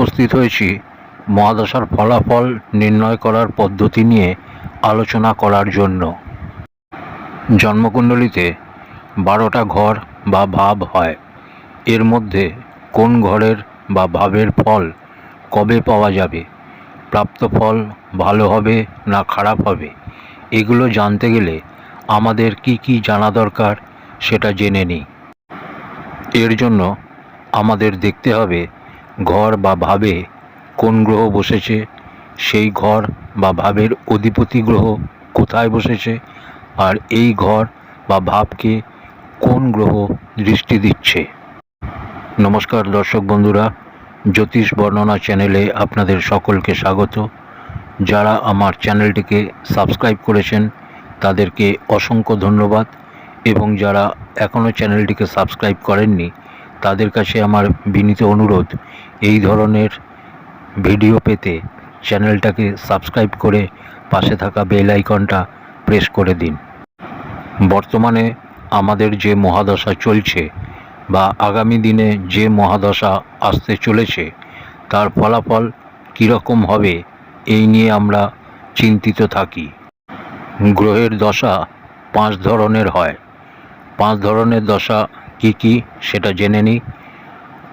উপস্থিত হয়েছি। মহাদশার ফলাফল নির্ণয় করার পদ্ধতি নিয়ে আলোচনা করার জন্য। জন্মকুণ্ডলিতে বারোটা ঘর বা ভাব হয়। এর মধ্যে কোন ঘরের বা ভাবের ফল কবে পাওয়া যাবে? প্রাপ্ত ফল ভালো হবে না খারাপ হবে? এগুলো জানতে গেলে আমাদের কি কি জানা দরকার সেটা জেনে নিই। এর জন্য আমাদের দেখতে হবে ঘর বা ভাবে কোন গ্রহ বসেছে, সেই ঘর বা ভাবের অধিপতি গ্রহ কোথায় বসেছে, আর এই ঘর বা ভাবকে কোন গ্রহ দৃষ্টি দিচ্ছে? নমস্কার দর্শক বন্ধুরা, জ্যোতিষ বর্ণনা চ্যানেলে আপনাদের সকলকে স্বাগত। যারা আমার চ্যানেলটিকে সাবস্ক্রাইব করেছেন, তাদেরকে অসংখ্য ধন্যবাদ এবং যারা এখনও চ্যানেলটিকে সাবস্ক্রাইব করেননি, তাদের কাছে আমার বিনীত অনুরোধ এই ধরনের ভিডিও পেতে চ্যানেলটাকে সাবস্ক্রাইব করে পাশে থাকা বেল আইকনটা প্রেস করে দিন। বর্তমানে আমাদের যে মহাদশা চলছে বা আগামী দিনে যে মহাদশা আসতে চলেছে, তার ফলাফল কীরকম হবে এই নিয়ে আমরা চিন্তিত থাকি। গ্রহের দশা পাঁচ ধরনের হয়। পাঁচ ধরনের দশা কি কি সেটা জেনে নিই।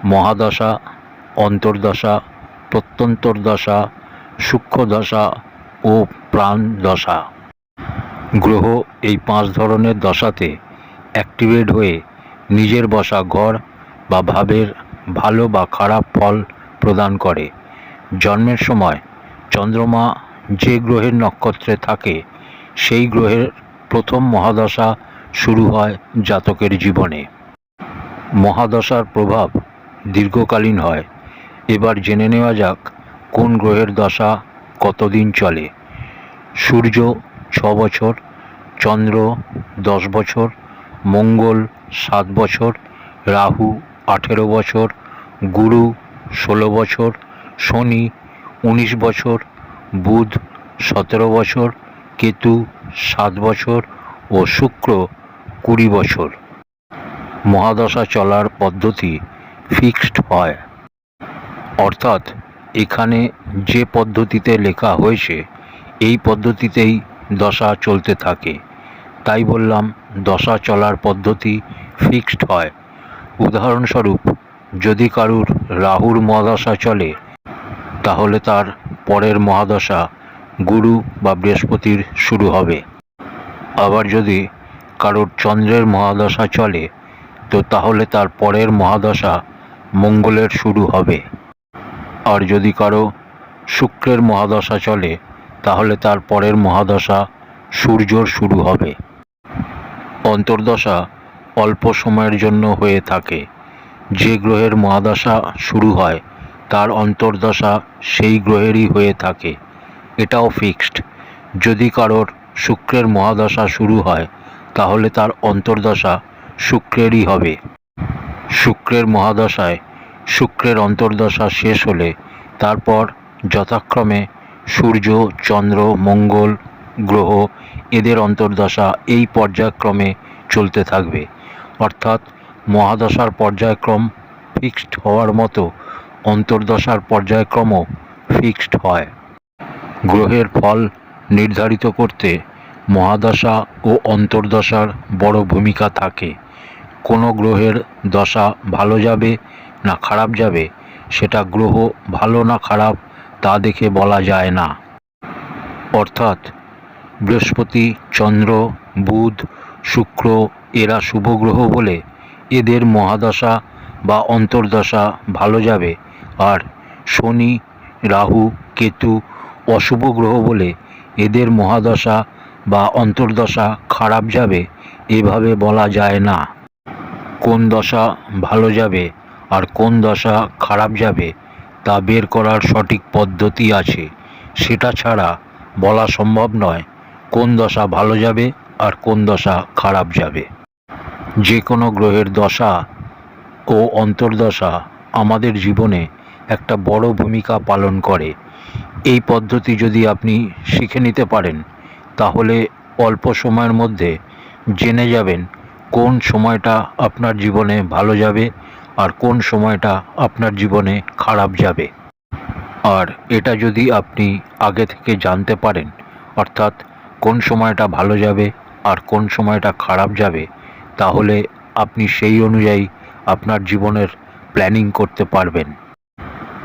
মহাদশা অন্তর্দশা প্রত্যন্তর দশা সূক্ষ্ম দশা ও প্রাণ দশা গ্রহ এই পাঁচ ধরনের দশাতে অ্যাক্টিভেট হয়ে নিজের বসা ঘর বা ভাবের ভালো বা খারাপ ফল প্রদান করে। জন্মের সময় চন্দ্রমা যে গ্রহের নক্ষত্রে থাকে, সেই গ্রহের প্রথম মহাদশা শুরু হয় জাতকের জীবনে। মহাদশার প্রভাব দীর্ঘকালীন হয় এবার জেনে নেওয়া যাক কোন গ্রহের দশা কতদিন চলে। সূর্য ছ বছর, চন্দ্র দশ বছর, মঙ্গল সাত বছর, রাহু আঠেরো বছর, গুরু ষোলো বছর, শনি উনিশ বছর, বুধ সতেরো বছর, কেতু সাত বছর ও শুক্র কুড়ি বছর। মহাদশা চলার পদ্ধতি ফিক্সড হয়। অর্থাৎ এখানে যে পদ্ধতিতে লেখা হয়েছে, এই পদ্ধতিতেই দশা চলতে থাকে। তাই বললাম, দশা চলার পদ্ধতি ফিক্সড হয়। উদাহরণস্বরূপ, যদি কারুর রাহুর মহাদশা চলে, তাহলে তার পরের মহাদশা গুরু বা বৃহস্পতির শুরু হবে। আবার যদি কারোর চন্দ্রের মহাদশা চলে, তো তাহলে তার পরের মহাদশা মঙ্গলের শুরু হবে। আর যদি কারও শুক্রের মহাদশা চলে, তাহলে তার পরের মহাদশা সূর্যর শুরু হবে। অন্তর্দশা অল্প সময়ের জন্য হয়ে থাকে। যে গ্রহের মহাদশা শুরু হয়, তার অন্তর্দশা সেই গ্রহেরই হয়ে থাকে। এটাও ফিক্সড। যদি কারোর শুক্রের মহাদশা শুরু হয়, তাহলে তার অন্তর্দশা শুক্রেরই হবে। শুক্রের মহাদশায় শুক্রের অন্তর্দশা শেষ হলে তারপর যথাক্রমে সূর্য, চন্দ্র, মঙ্গল, গ্রহ এদের অন্তর্দশা এই পর্যায়ক্রমে চলতে থাকবে। অর্থাৎ মহাদশার পর্যায়ক্রম ফিক্সড হওয়ার মতো অন্তর্দশার পর্যায়ক্রমও ফিক্সড হয়। গ্রহের ফল নির্ধারিত করতে মহাদশা ও অন্তর্দশার বড় ভূমিকা থাকে। কোনো গ্রহের দশা ভালো যাবে না খারাপ যাবে, সেটা গ্রহ ভালো না খারাপ তা দেখে বলা যায় না। অর্থাৎ, বৃহস্পতি, চন্দ্র, বুধ, শুক্র এরা শুভ গ্রহ বলে এদের মহাদশা বা অন্তর্দশা ভালো যাবে। আর শনি, রাহু, কেতু অশুভ গ্রহ বলে এদের মহাদশা বা অন্তর্দশা খারাপ যাবে, এভাবে বলা যায় না। কোন দশা ভালো যাবে আর কোন দশা খারাপ যাবে তা বের করার সঠিক পদ্ধতি আছে। সেটা ছাড়া বলা সম্ভব নয় কোন দশা ভালো যাবে আর কোন দশা খারাপ যাবে। যে কোনো গ্রহের দশা ও অন্তর্দশা আমাদের জীবনে একটা বড় ভূমিকা পালন করে। এই পদ্ধতি যদি আপনি শিখে নিতে পারেন, তাহলে অল্প সময়ের মধ্যে জেনে যাবেন কোন সময়টা আপনার জীবনে ভালো যাবে আর কোন সময়টা আপনার জীবনে খারাপ যাবে। আর এটা যদি আপনি আগে থেকে জানতে পারেন, অর্থাৎ কোন সময়টা ভালো যাবে আর কোন সময়টা খারাপ যাবে, তাহলে আপনি সেই অনুযায়ী আপনার জীবনের প্ল্যানিং করতে পারবেন।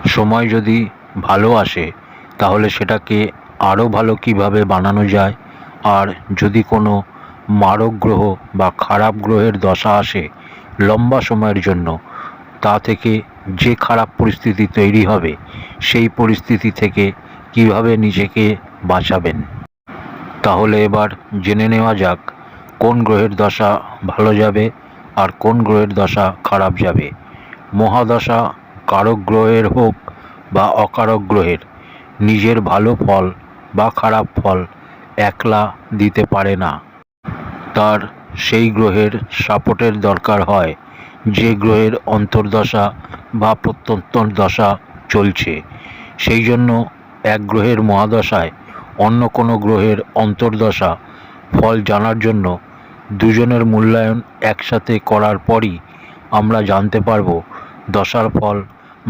সময় যদি ভালো আসে, তাহলে সেটাকে আরও ভালো কীভাবে বানানো যায়, আর যদি কোনো মারক গ্রহ বা খারাপ গ্রহের দশা আসে লম্বা সময়ের জন্য তা থেকে যে খারাপ পরিস্থিতি তৈরি হবে, সেই পরিস্থিতি থেকে কীভাবে নিজেকে বাঁচাবেন? তাহলে এবার জেনে নেওয়া যাক, কোন গ্রহের দশা ভালো যাবে আর কোন গ্রহের দশা খারাপ যাবে। মহাদশা কারক গ্রহের হোক বা অকারক গ্রহের, নিজের ভালো ফল বা খারাপ ফল একলা দিতে পারে না। তার সেই গ্রহের সাপোর্টের দরকার হয় যে গ্রহের অন্তর্দশা বা প্রত্যন্তর দশা চলছে, সেই জন্য এক গ্রহের মহাদশায় অন্য কোনো গ্রহের অন্তর্দশা ফল জানার জন্য দুজনের মূল্যায়ন একসাথে করার পরই আমরা জানতে পারব দশার ফল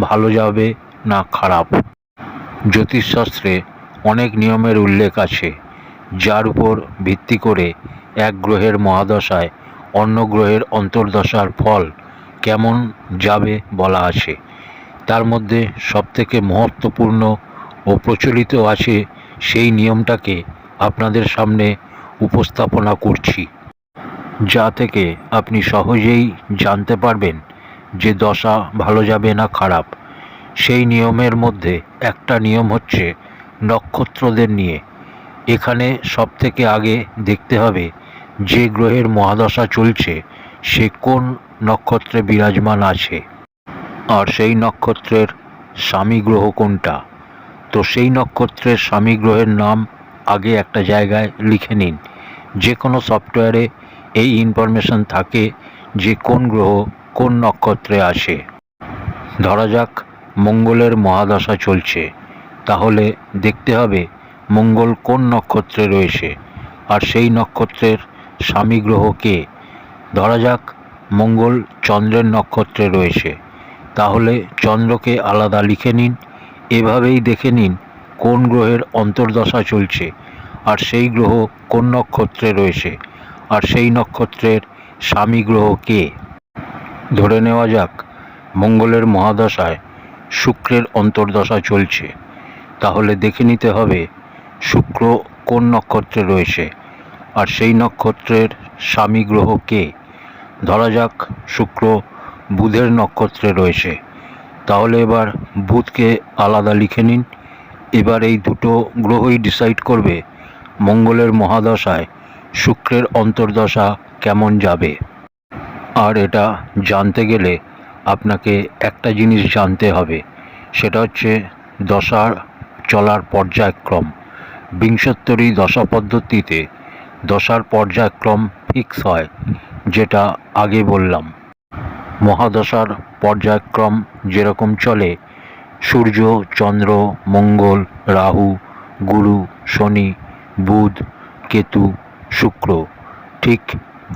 ভালো যাবে না খারাপ। জ্যোতিষশাস্ত্রে অনেক নিয়মের উল্লেখ আছে, যার উপর ভিত্তি করে এক গ্রহের মহাদশায় অন্য গ্রহের অন্তর্দশার ফল কেমন যাবে বলা আছে। তার মধ্যে সবথেকে মহত্বপূর্ণ ও প্রচলিত আছে সেই নিয়মটাকে আপনাদের সামনে উপস্থাপনা করছি, যা থেকে আপনি সহজেই জানতে পারবেন যে দশা ভালো যাবে না খারাপ। সেই নিয়মের মধ্যে একটা নিয়ম হচ্ছে নক্ষত্রদের নিয়ে। এখানে সবথেকে আগে দেখতে হবে যে গ্রহের মহাদশা চলছে, সে কোন নক্ষত্রে বিরাজমান আছে। আর সেই নক্ষত্রের স্বামী গ্রহ কোনটা? তো সেই নক্ষত্রের স্বামী গ্রহের নাম আগে একটা জায়গায় লিখে নিন। যে কোনো সফটওয়্যারে এই ইনফরমেশন থাকে যে কোন গ্রহ কোন নক্ষত্রে আসে ধরা যাক, মঙ্গলের মহাদশা চলছে। তাহলে দেখতে হবে মঙ্গল কোন নক্ষত্রে রয়েছে। আর সেই নক্ষত্রের স্বামী গ্রহ কে? ধরা যাক মঙ্গল চন্দ্রের নক্ষত্রে রয়েছে। তাহলে চন্দ্রকে আলাদা লিখে নিন, এভাবেই দেখে নিন কোন গ্রহের অন্তর্দশা চলছে, আর সেই গ্রহ কোন নক্ষত্রে রয়েছে, আর সেই নক্ষত্রের স্বামী গ্রহ কে। ধরে নেওয়া যাক, মঙ্গলের মহাদশায় শুক্রের অন্তর্দশা চলছে। তাহলে দেখে নিতে হবে শুক্র কোন নক্ষত্রে রয়েছে, আর সেই নক্ষত্রের স্বামী গ্রহ কে। ধরা যাক শুক্র বুধের নক্ষত্রে রয়েছে। তাহলে এবার বুধকে আলাদা লিখে নিন। এবার এই দুটো গ্রহই ডিসাইড করবে মঙ্গলের মহাদশায় শুক্রের অন্তর্দশা কেমন যাবে। আর এটা জানতে গেলে আপনাকে একটা জিনিস জানতে হবে, সেটা হচ্ছে দশার চলার পর্যায়ক্রম। বিংশোত্তরী দশা পদ্ধতিতে দশার পর্যায়ক্রম ফিক্স হয়। যেটা আগে বললাম। মহাদশার পর্যায়ক্রম যেরকম চলে, সূর্য, চন্দ্র, মঙ্গল, রাহু, গুরু, শনি, বুধ, কেতু, শুক্র, ঠিক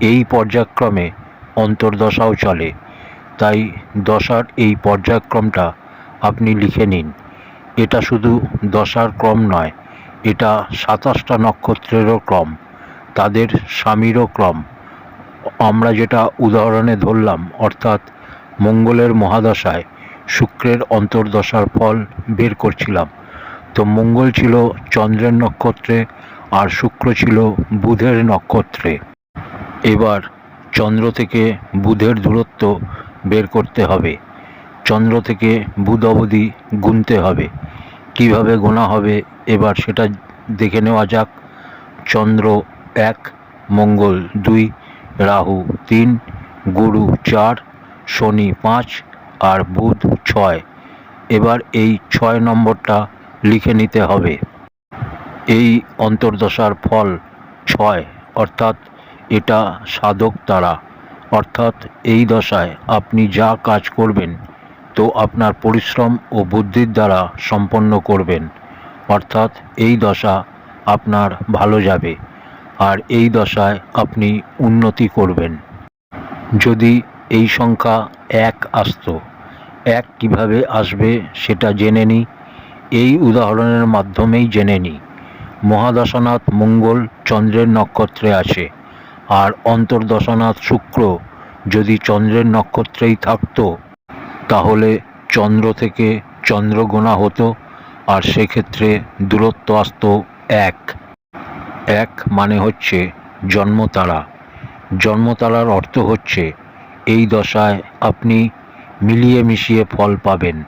এই পর্যায়ক্রমে অন্তর্দশাও চলে। তাই দশার এই পর্যায়ক্রমটা আপনি লিখে নিন। এটা শুধু দশার ক্রম নয়, এটা সাতাশটা নক্ষত্রেরও ক্রম, তাদের স্বামীরও ক্রম। আমরা যেটা উদাহরণে ধরলাম, অর্থাৎ মঙ্গলের মহাদশায় শুক্রের অন্তর্দশার ফল বের করছিলাম। তো মঙ্গল ছিল চন্দ্রের নক্ষত্রে আর শুক্র ছিল বুধের নক্ষত্রে। এবার চন্দ্র থেকে বুধের দূরত্ব বের করতে হবে। চন্দ্র থেকে বুধ অবধি গুনতে হবে। কীভাবে গোনা হবে এবার সেটা দেখে নেওয়া যাক। চন্দ্র এক, মঙ্গল দুই রাহু তিন, গুরু চার, শনি পাঁচ আর বুধ ছয়। এবার এই ছয় নম্বরটা লিখে নিতে হবে। এই অন্তর্দশার ফল ছয়, অর্থাৎ এটা সাধক তারা। অর্থাৎ এই দশায় আপনি যা কাজ করবেন, তো আপনার পরিশ্রম ও বুদ্ধির দ্বারা সম্পন্ন করবেন। অর্থাৎ এই দশা আপনার ভালো যাবে। আর এই দশায় আপনি উন্নতি করবেন। যদি এই সংখ্যা এক আসত, এক কীভাবে আসবে সেটা জেনে নিই। এই উদাহরণের মাধ্যমেই জেনে নিই। মহাদশানাথ মঙ্গল চন্দ্রের নক্ষত্রে আছে আর অন্তর্দশানাথ শুক্র যদি চন্দ্রের নক্ষত্রেই থাকতো, তাহলে চন্দ্র থেকে চন্দ্র গোনা হতো, আর সেক্ষেত্রে দূরত্ব আসতো এক। এক মানে হচ্ছে জন্মতারা। জন্মতারার অর্থ হচ্ছে, এই দশায় আপনি মিলিয়ে মিশিয়ে ফল পাবেন।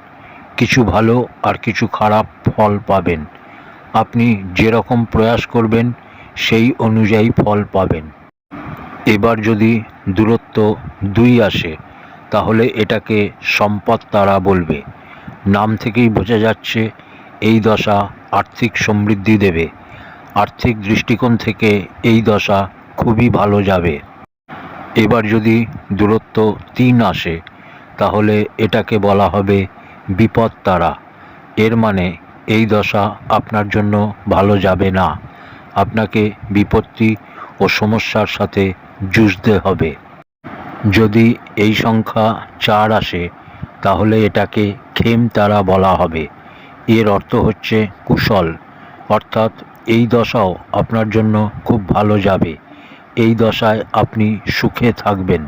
কিছু ভালো আর কিছু খারাপ ফল পাবেন। আপনি যেরকম প্রয়াস করবেন, সেই অনুযায়ী ফল পাবেন। এবার যদি দূরত্ব দুই আসে, তাহলে এটাকে সম্পদ তারা বলবে। নাম থেকেই বোঝা যাচ্ছে, এই দশা আর্থিক সমৃদ্ধি দেবে। আর্থিক দৃষ্টিকোণ থেকে এই দশা খুবই ভালো যাবে। এবার যদি দূরত্ব তিন আসে, তাহলে এটাকে বলা হবে বিপদ তারা। এর মানে এই দশা আপনার জন্য ভালো যাবে না। আপনাকে বিপত্তি ও সমস্যার সাথে যুঝতে হবে। যদি এই সংখ্যা চার আসে, তাহলে এটাকে খেম তারা বলা হবে। এর অর্থ হচ্ছে কুশল, অর্থাৎ এই দশাও আপনার জন্য খুব ভালো যাবে। এই দশায় আপনি সুখে থাকবেন।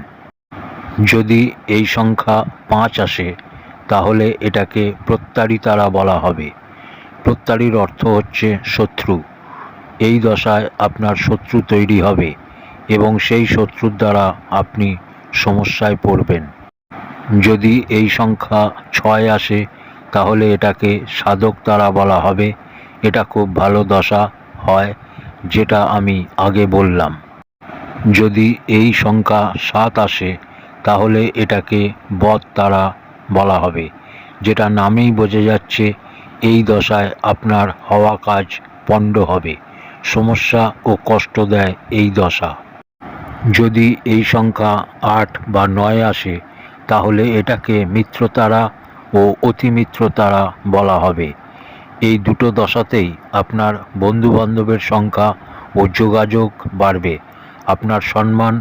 যদি এই সংখ্যা পাঁচ আসে, তাহলে এটাকে প্রত্যারিতারা বলা হবে। প্রত্যারির অর্থ হচ্ছে শত্রু। এই দশায় আপনার শত্রু তৈরি হবে এবং সেই শত্রুর দ্বারা আপনি সমস্যায় পড়বেন। যদি এই সংখ্যা ছয় আসে, তাহলে এটাকে সাধক তারা বলা হবে এটা খুব ভালো দশা হয়, যেটা আমি আগে বললাম। যদি এই সংখ্যা সাত আসে, তাহলে এটাকে বদ তারা বলা হবে, যেটা নামেই বোঝা যাচ্ছে এই দশায় আপনার হওয়া কাজ পণ্ড হবে, সমস্যা ও কষ্ট দেয় এই দশা। যদি এই সংখ্যা আট বা নয় আসে, তাহলে এটাকে মিত্রতারা ও অতিমিত্রতারা বলা হবে এই দুটো দশাতেই আপনার বন্ধুবান্ধবের সংখ্যা ও যোগাযোগ বাড়বে, আপনার সম্মান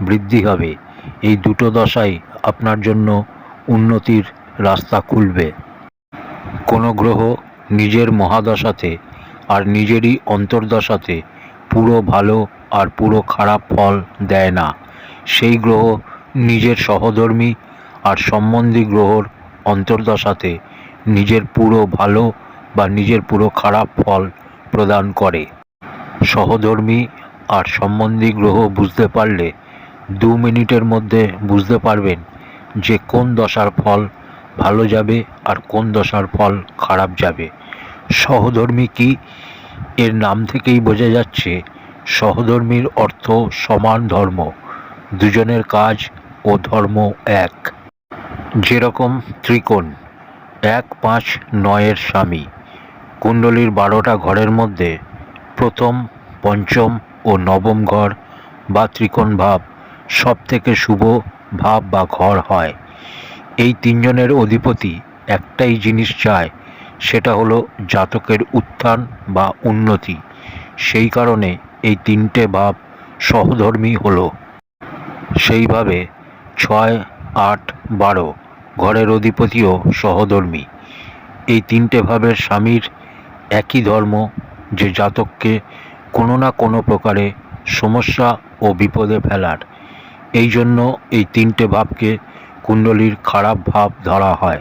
বৃদ্ধি হবে। এই দুটো দশাই আপনার জন্য উন্নতির রাস্তা খুলবে। কোনো গ্রহ নিজের মহাদশাতে আর নিজেরই অন্তর্দশাতে পুরো ভালো আর পুরো খারাপ ফল দেয় না। সেই গ্রহ নিজের সহধর্মী আর সম্বন্ধী গ্রহর অন্তর্দশাতে নিজের পুরো ভালো বা নিজের পুরো খারাপ ফল প্রদান করে। সহধর্মী আর সম্বন্ধী গ্রহ বুঝতে পারলে দু মিনিটের মধ্যে বুঝতে পারবেন যে কোন দশার ফল ভালো যাবে আর কোন দশার ফল খারাপ যাবে। সহধর্মী কি? এর নাম থেকেই বোঝা যাচ্ছে সহধর্মীর অর্থ সমান ধর্ম, দুজনের কাজ ও ধর্ম এক। যেরকম ত্রিকোণ, এক পাঁচ নয়ের স্বামী। কুণ্ডলীর বারোটা ঘরের মধ্যে প্রথম, পঞ্চম ও নবম ঘর বা ত্রিকোণ ভাব সব থেকে শুভ ভাব বা ঘর হয়। এই তিনজনের অধিপতি একটাই জিনিস চায়, সেটা হলো জাতকের উত্থান বা উন্নতি। সেই কারণে এই তিনটে ভাব সহধর্মী হলো। সেইভাবে ছয়, আট, বারো ঘরের অধিপতিও সহধর্মী। এই তিনটে ভাবের স্বামীর একই ধর্ম যে জাতককে কোনো না কোনো প্রকারে সমস্যা ও বিপদে ফেলার। এই জন্য এই তিনটে ভাবকে কুণ্ডলীর খারাপ ভাব ধরা হয়।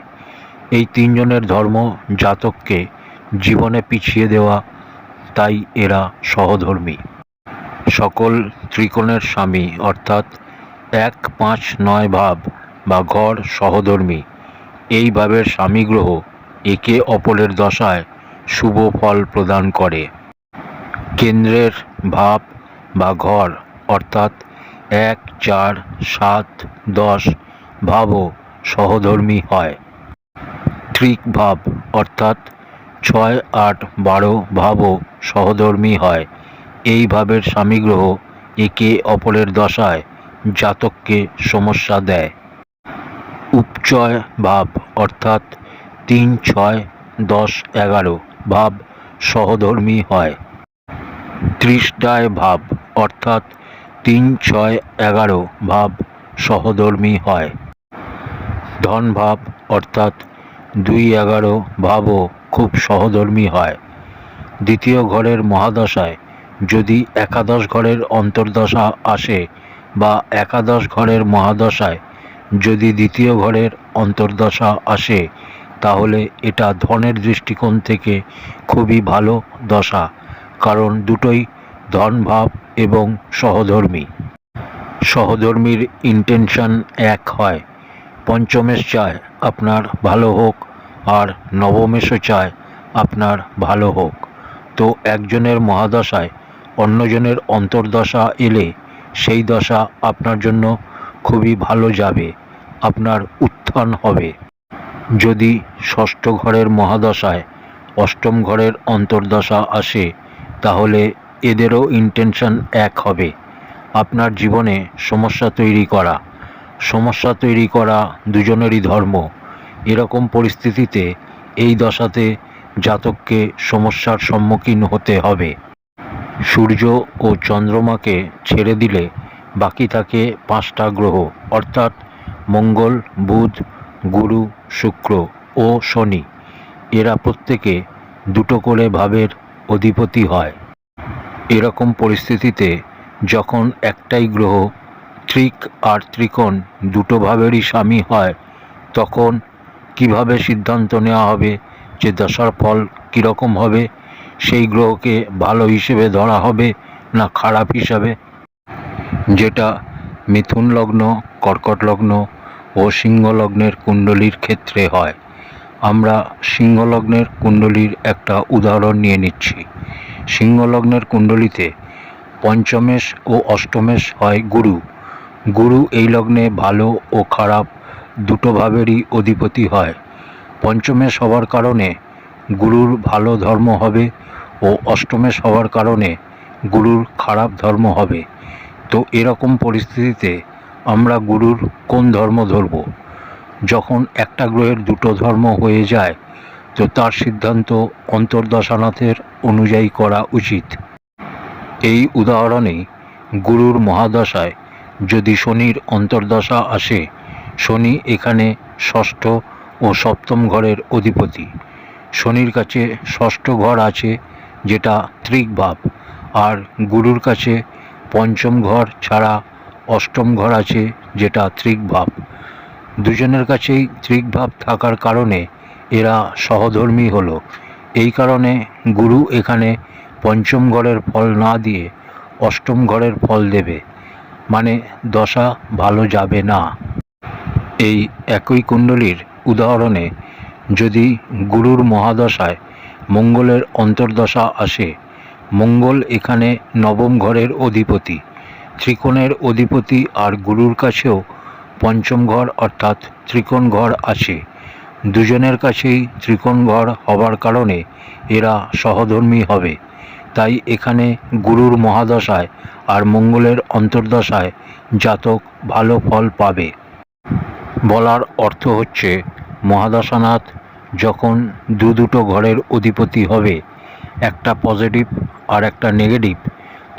এই তিনজনের ধর্ম জাতককে জীবনে পিছিয়ে দেওয়া, তাই এরা সহধর্মী। সকল ত্রিকোণের স্বামী, অর্থাৎ এক, পাঁচ, নয় ভাব বা ঘর সহধর্মী। এই ভাবের স্বামী গ্রহ একে অপরের দশায় শুভ ফল প্রদান করে। কেন্দ্রের ভাব বা ঘর, অর্থাৎ এক, চার, সাত, দশ ভাবও সহধর্মী হয়। ত্রিক ভাব, অর্থাৎ ছয়, আট, বারো ভাবও সহধর্মী হয়। এই ভাবের স্বামী গ্রহ একে অপরের দশায় জাতককে সমস্যা দেয়। উপচয় ভাব, অর্থাৎ তিন, ছয়, দশ, এগারো ভাব সহধর্মী হয়। ত্রিশটায় ভাব, অর্থাৎ তিন ছয় এগারো ভাব সহধর্মী হয়। ধন ভাব অর্থাৎ দুই এগারো ভাবও খুব সহধর্মী হয়। দ্বিতীয় ঘরের মহাদশায় যদি একাদশ ঘরের অন্তর্দশা আসে বা একাদশ ঘরের মহাদশায় যদি দ্বিতীয় ঘরের অন্তর্দশা আসে তাহলে এটা ধনের দৃষ্টিকোণ থেকে খুবই ভালো দশা, কারণ দুটোই ধনভাব এবং সহধর্মী। সহধর্মীর ইন্টেনশন এক হয়, পঞ্চমেশ চায় আপনার ভালো হোক আর নবমেশও চায় আপনার ভালো হোক। তো একজনের মহাদশায় অন্যজনের অন্তর্দশা এলে সেই দশা আপনার জন্য খুবই ভালো যাবে, আপনার উত্থান হবে। যদি ষষ্ঠ ঘরের মহাদশায় অষ্টম ঘরের অন্তর্দশা আসে, তাহলে এদেরও ইন্টেনশন এক হবে। আপনার জীবনে সমস্যা তৈরি করা। সমস্যা তৈরি করা দুজনেরই ধর্ম। এরকম পরিস্থিতিতে এই দশাতে জাতককে সমস্যার সম্মুখীন হতে হবে। সূর্য ও চন্দ্রমাকে ছেড়ে দিলে বাকি থাকে পাঁচটা গ্রহ। অর্থাৎ মঙ্গল, বুধ গুরু, শুক্র ও শনি। এরা প্রত্যেকে দুটো করে ভাবের অধিপতি হয়। এরকম পরিস্থিতিতে যখন একটাই গ্রহ ত্রিক আর ত্রিকোণ দুটো ভাবেরই স্বামী হয়, তখন কীভাবে সিদ্ধান্ত নেওয়া হবে যে দশার ফল কীরকম হবে, সেই গ্রহকে ভালো হিসেবে ধরা হবে না খারাপ হিসাবে? যেটা মিথুন লগ্ন, কর্কট লগ্ন ও সিংহলগ্নের কুণ্ডলীর ক্ষেত্রে হয়। আমরা সিংহলগ্নের কুণ্ডলীর একটা উদাহরণ নিয়ে নিচ্ছি। সিংহ লগ্নের কুণ্ডলিতে পঞ্চমেশ ও অষ্টমেশ হয় গুরু। গুরু এই লগ্নে ভালো ও খারাপ দুটো ভাবেরই অধিপতি হয়। পঞ্চমেশ হওয়ার কারণে গুরুর ভালো ধর্ম হবে ও অষ্টমেশ হওয়ার কারণে গুরুর খারাপ ধর্ম হবে। তো এরকম পরিস্থিতিতে আমরা গুরুর কোন ধর্ম ধরব? যখন একটা গ্রহের দুটো ধর্ম হয়ে যায়, তো তার সিদ্ধান্ত অন্তর্দশানাথের অনুযায়ী করা উচিত। এই উদাহরণে গুরুর মহাদশায় যদি শনির অন্তর্দশা আসে, শনি এখানে ষষ্ঠ ও সপ্তম ঘরের অধিপতি। শনির কাছে ষষ্ঠ ঘর আছে, যেটা ত্রিক ভাব আর গুরুর কাছে পঞ্চম ঘর ছাড়া অষ্টম ঘর আছে, যেটা ত্রিক ভাব দুজনের কাছেই ত্রিক ভাব থাকার কারণে এরা সহধর্মী হলো। এই কারণে গুরু এখানে পঞ্চম ঘরের ফল না দিয়ে অষ্টম ঘরের ফল দেবে। মানে দশা ভালো যাবে না। এই একই কুণ্ডলীর উদাহরণে যদি গুরুর মহাদশায় মঙ্গলের অন্তর্দশা আসে, মঙ্গল এখানে নবম ঘরের অধিপতি। ত্রিকোণের অধিপতি আর গুরুর কাছেও পঞ্চম ঘর অর্থাৎ ত্রিকোণ ঘর আছে। দুজনের কাছেই ত্রিকোণ ঘর হবার কারণে এরা সহধর্মী হবে। তাই এখানে গুরুর মহাদশায় আর মঙ্গলের অন্তর্দশায় জাতক ভালো ফল পাবে। বলার অর্থ হচ্ছে, মহাদশানাথ যখন দু দুটো ঘরের অধিপতি হবে, একটা পজিটিভ আর একটা নেগেটিভ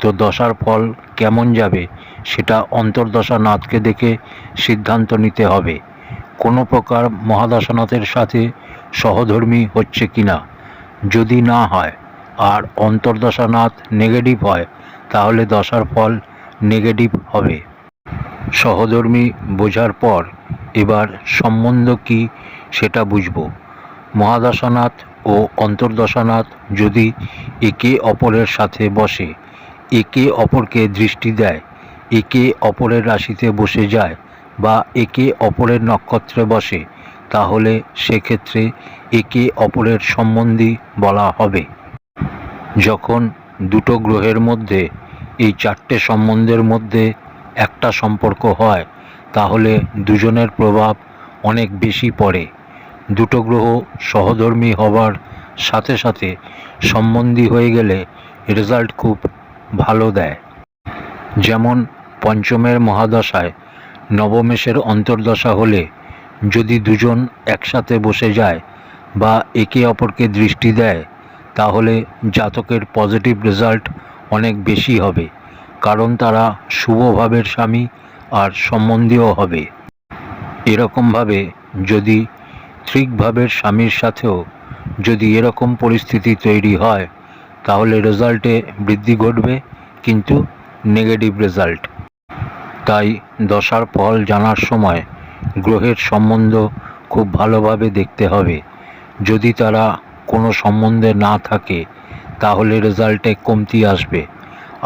তো দশার ফল কেমন যাবে, সেটা অন্তর্দশানাথকে দেখে সিদ্ধান্ত নিতে হবে। কোনো প্রকার মহাদশানাথের সাথে সহধর্মী হচ্ছে কিনা, যদি না হয়, আর অন্তর্দশানাথ নেগেটিভ হয়, তাহলে দশার ফল নেগেটিভ হবে। সহধর্মী বোঝার পর এবার সম্বন্ধ কি সেটা বুঝব। মহাদশানাথ ও অন্তর্দশানাথ যদি একে অপরের সাথে বসে একে অপরকে দৃষ্টি দেয়, একে অপরের রাশিতে বসে যায় বা একে অপরের নক্ষত্রে বসে, তাহলে সেক্ষেত্রে একে অপরের সম্বন্ধী বলা হবে। যখন দুটো গ্রহের মধ্যে, এই চারটে সম্বন্ধের মধ্যে একটা সম্পর্ক হয়, তাহলে দুজনের প্রভাব অনেক বেশি পড়ে। দুটো গ্রহ সহধর্মী হবার সাথে সাথে সম্বন্ধী হয়ে গেলে রেজাল্ট খুব ভালো দেয়। যেমন পঞ্চমের মহাদশায় নবমেশের অন্তর্দশা হলে যদি দুজন একসাথে বসে যায় বা একে অপরকে দৃষ্টি দেয়, তাহলে জাতকের পজিটিভ রেজাল্ট অনেক বেশি হবে, কারণ তারা শুভভাবের স্বামী আর সম্বন্ধীয় হবে। এরকমভাবে যদি ত্রিকভাবের স্বামীর সাথেও যদি এরকম পরিস্থিতি তৈরি হয় তাহলে রেজাল্টে বৃদ্ধি ঘটবে, কিন্তু নেগেটিভ রেজাল্ট তাই দশার ফল জানার সময় গ্রহের সম্বন্ধ খুব ভালোভাবে দেখতে হবে। যদি তারা কোনো সম্বন্ধে না থাকে, তাহলে রেজাল্টে কমতি আসবে।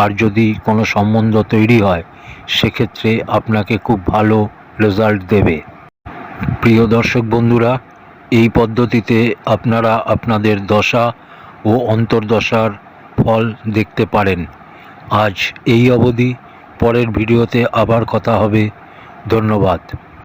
আর যদি কোনো সম্বন্ধ তৈরি হয়, সেক্ষেত্রে আপনাকে খুব ভালো রেজাল্ট দেবে। প্রিয় দর্শক বন্ধুরা, এই পদ্ধতিতে আপনারা আপনাদের দশা ও অন্তর্দশার ফল দেখতে পারেন। আজ এই অবধি। পরের ভিডিওতে আবার কথা হবে। ধন্যবাদ।